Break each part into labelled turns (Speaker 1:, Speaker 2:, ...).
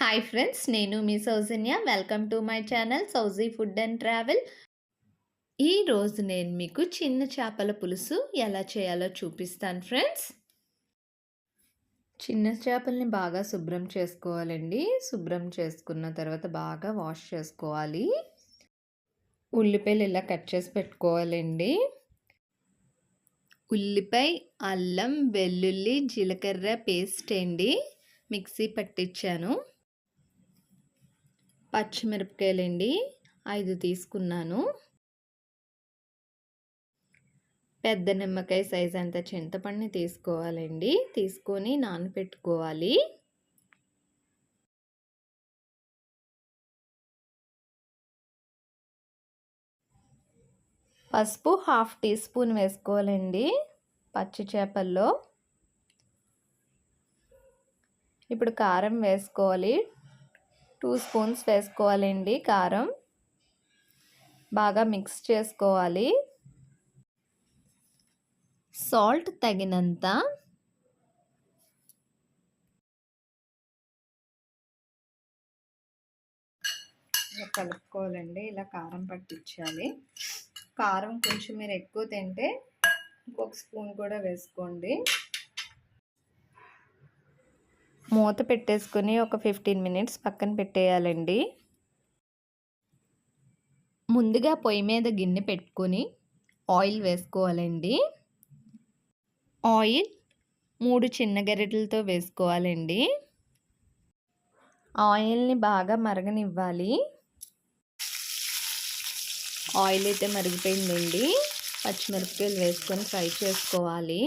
Speaker 1: Hi friends నేను మీ Soujanya. Welcome to my channel Souji food and travel ఈరోజు నేను మీకు చిన్న చేపల పులుసు ఎలా చేయాలో చూపిస్తాను ఫ్రెండ్స్ చిన్న చేపల్ని బాగా శుభ్రం చేసుకోవాలండి. శుభ్రం చేసుకున్న తర్వాత బాగా వాష్ చేసుకోవాలి. ఉల్లిపాయలు ఇలా కట్ చేసి పెట్టుకోవాలండి. ఉల్లిపాయ అల్లం వెల్లుల్లి జీలకర్ర పేస్ట్ అండి. మిక్సీ పట్టించాను. పచ్చిమిరపకాయలండి. ఐదు తీసుకున్నాను. పెద్ద నిమ్మకాయ సైజ్ అంత చింతపండుని తీసుకోవాలండి. తీసుకొని నానపెట్టుకోవాలి. పసుపు హాఫ్ టీ స్పూన్ వేసుకోవాలండి పచ్చి చేపల్లో. ఇప్పుడు కారం వేసుకోవాలి. టూ స్పూన్స్ వేసుకోవాలండి కారం. బాగా మిక్స్ చేసుకోవాలి. సాల్ట్ తగినంత కలుపుకోవాలండి. ఇలా కారం పట్టించాలి. కారం కొంచెం మీరు ఎక్కువ తింటే ఇంకొక స్పూన్ కూడా వేసుకోండి. మూత పెట్టేసుకొని ఒక ఫిఫ్టీన్ మినిట్స్ పక్కన పెట్టేయాలండి. ముందుగా పొయ్యి మీద గిన్నె పెట్టుకొని ఆయిల్ వేసుకోవాలండి. ఆయిల్ మూడు చిన్న గరిటెలతో వేసుకోవాలండి. ఆయిల్ని బాగా మరగనివ్వాలి. ఆయిల్ అయితే మరిగిపోయిందండి. పచ్చిమిరపకాయలు వేసుకొని ఫ్రై చేసుకోవాలి.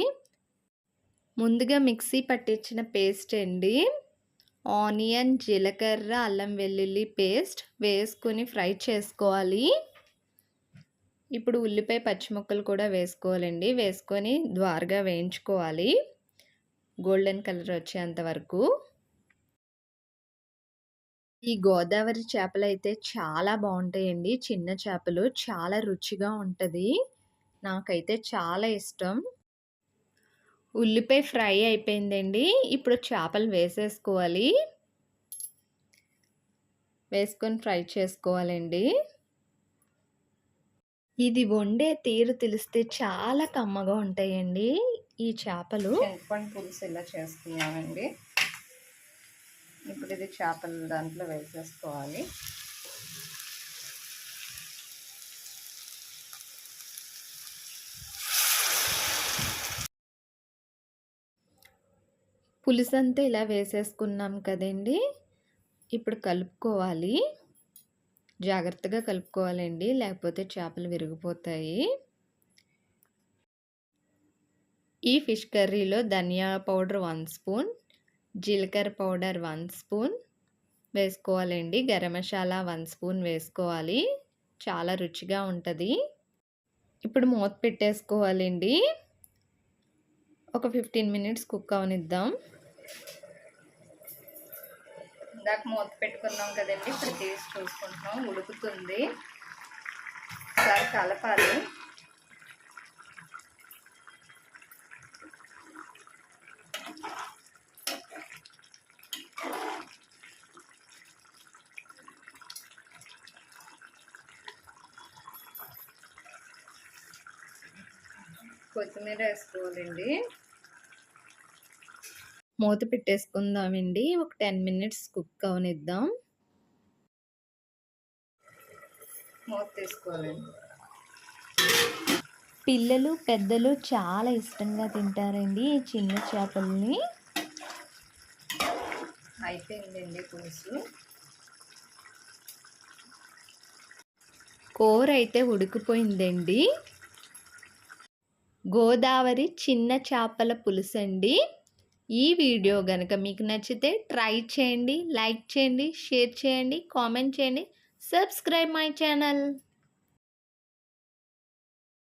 Speaker 1: ముందుగా మిక్సీ పట్టించిన పేస్ట్ అండి. ఆనియన్ జీలకర్ర అల్లం వెల్లుల్లి పేస్ట్ వేసుకొని ఫ్రై చేసుకోవాలి. ఇప్పుడు ఉల్లిపాయ పచ్చిముక్కలు కూడా వేసుకోవాలండి. వేసుకొని ద్వారగా వేయించుకోవాలి. గోల్డెన్ కలర్ వచ్చేంత వరకు. ఈ గోదావరి చేపలు అయితే చాలా బాగుంటాయండి. చిన్న చేపలు చాలా రుచిగా ఉంటుంది. నాకైతే చాలా ఇష్టం. ఉల్లిపాయ ఫ్రై అయిపోయిందండి. ఇప్పుడు చేపలు వేసేసుకోవాలి. వేసుకొని ఫ్రై చేసుకోవాలండి. ఇది వండే తీరు తెలిస్తే చాలా కమ్మగా ఉంటాయండి ఈ చేపలు.
Speaker 2: చింతపండు పులుసు ఇలా చేసుకున్నామండి. ఇప్పుడు ఇది చేపలు దాంట్లో వేసేసుకోవాలి.
Speaker 1: పులుసు అంతా ఇలా వేసేసుకున్నాం కదండి. ఇప్పుడు కలుపుకోవాలి. జాగ్రత్తగా కలుపుకోవాలండి. లేకపోతే చేపలు విరిగిపోతాయి. ఈ ఫిష్ కర్రీలో ధనియా పౌడర్ వన్ స్పూన్ జీలకర్ర పౌడర్ వన్ స్పూన్ వేసుకోవాలండి. గరం మసాలా వన్ స్పూన్ వేసుకోవాలి. చాలా రుచిగా ఉంటుంది. ఇప్పుడు మూత పెట్టేసుకోవాలండి. ఒక ఫిఫ్టీన్ మినిట్స్ కుక్ అవనిద్దాం.
Speaker 2: ఇందాక మూత పెట్టుకున్నాం కదండి ఇప్పుడు తీసి చూసుకుంటున్నాం ఉడుకుతుంది. ఒకసారి కలపాలి. కొత్తిమీర వేసుకోవాలండి.
Speaker 1: మూత పెట్టేసుకుందామండి. ఒక టెన్ మినిట్స్ కుక్ అవనిద్దాం.
Speaker 2: మూత తీసుకోవాలండి.
Speaker 1: పిల్లలు పెద్దలు చాలా ఇష్టంగా తింటారండి ఈ చిన్న చేపల్ని.
Speaker 2: అయిపోయిందండి పులుసు.
Speaker 1: కూర అయితే ఉడికిపోయిందండి. గోదావరి చిన్న చేపల పులుసు అండి ఈ వీడియో కనుక మీకు నచ్చితే ట్రై చేయండి లైక్ చేయండి షేర్ చేయండి కామెంట్ చేయండి. Subscribe my channel.